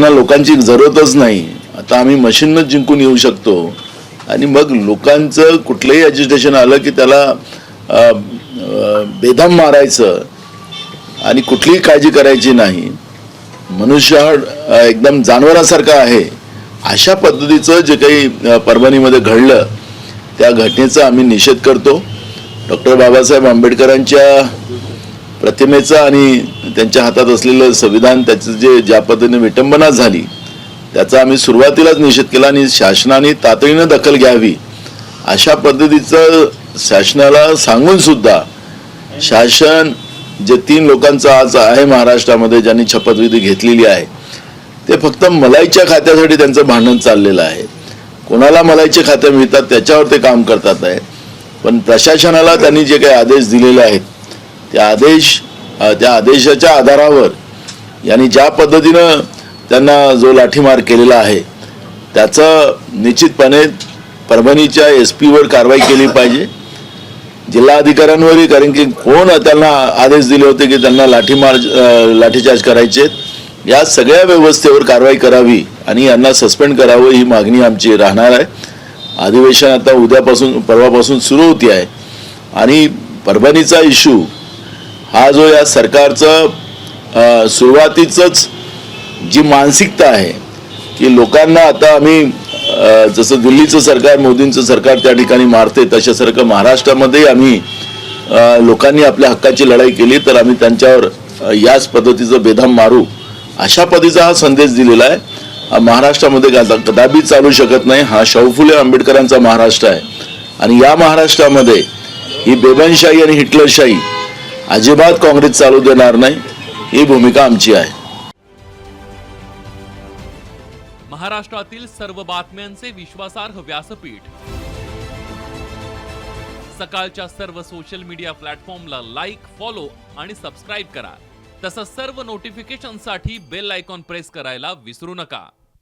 त्यांना लोकांची जरूरतच नाही. आता आम्ही मशीनच जिंकून येऊ शकतो. आणि मग लोकांचं कुठलंही एज्युटेशन आलं की त्याला बेधाम बेदम मारायचं. आणि कुठलीही काळजी करायची नाही. मनुष्य हा एकदम जानवरासारखा आहे. अशा पद्धतीचं जे काही परभणीमध्ये घडलं त्या घटनेचा आम्ही निषेध करतो. डॉक्टर बाबासाहेब आंबेडकरांच्या प्रतिमेचं आणि त्यांच्या हातात असलेलं संविधान त्याचं जे ज्या पद्धतीने विटंबना झाली त्याचा आम्ही सुरुवातीलाच निषेध केला आणि शासनाने तातडीनं दखल घ्यावी. अशा पद्धतीचं शासनाला सांगून सुद्धा शासन जे तीन लोकांचं आज आहे महाराष्ट्रामध्ये ज्यांनी शपथविधी घेतलेली आहे ते फक्त मलाईच्या खात्यासाठी त्यांचं भांडण चाललेलं आहे. कोणाला मलाईचे खाते मिळतात त्याच्यावर ते काम करतात आहे. पण प्रशासनाला त्यांनी जे काही आदेश दिलेले आहेत त्या आदेश त्या आदेशाच्या आधारावर यांनी ज्या पद्धतीनं त्यांना जो लाठीमार केलेला आहे त्याचं निश्चितपणे परभणीच्या एस पीवर कारवाई केली पाहिजे. जिल्हा अधिकाऱ्यांवरही कारण की कोण त्यांना आदेश दिले होते की त्यांना लाठीमार लाठीचार्ज करायचे या सगळ्या व्यवस्थेवर कारवाई करावी आणि यांना सस्पेंड करावं ही मागणी आमची राहणार आहे. अधिवेशन आता उद्यापासून परवापासून सुरू होती आहे. आणि परभणीचा इश्यू हा जो या सरकारचं सुरुवातीचंच जी मानसिकता आहे की लोकांना आता आम्ही जसं दिल्लीचं सरकार मोदींचं सरकार त्या ठिकाणी मारते तशासारखं महाराष्ट्रामध्ये आम्ही लोकांनी आपल्या हक्काची लढाई केली तर आम्ही त्यांच्यावर याच पद्धतीचं बेधाम मारू अशा पद्धतीचा हा संदेश दिलेला आहे. महाराष्ट्रामध्ये कदा- कदापि चालू शकत नाही. हा शाहू फुले आंबेडकरांचा महाराष्ट्र आहे. आणि या महाराष्ट्रामध्ये ही बेबनशाही आणि हिटलरशाही अजिबात काँग्रेस चालू देणार नाही. ही भूमिका आमची आहे. महाराष्ट्रातील सर्व बातम्यांचे विश्वासार्ह व्यासपीठ. सकाळच्या सर्व सोशल मीडिया प्लॅटफॉर्मला लाईक फॉलो आणि सबस्क्राईब करा. तसंच सर्व नोटिफिकेशनसाठी बेल आयकॉन प्रेस करायला विसरू नका.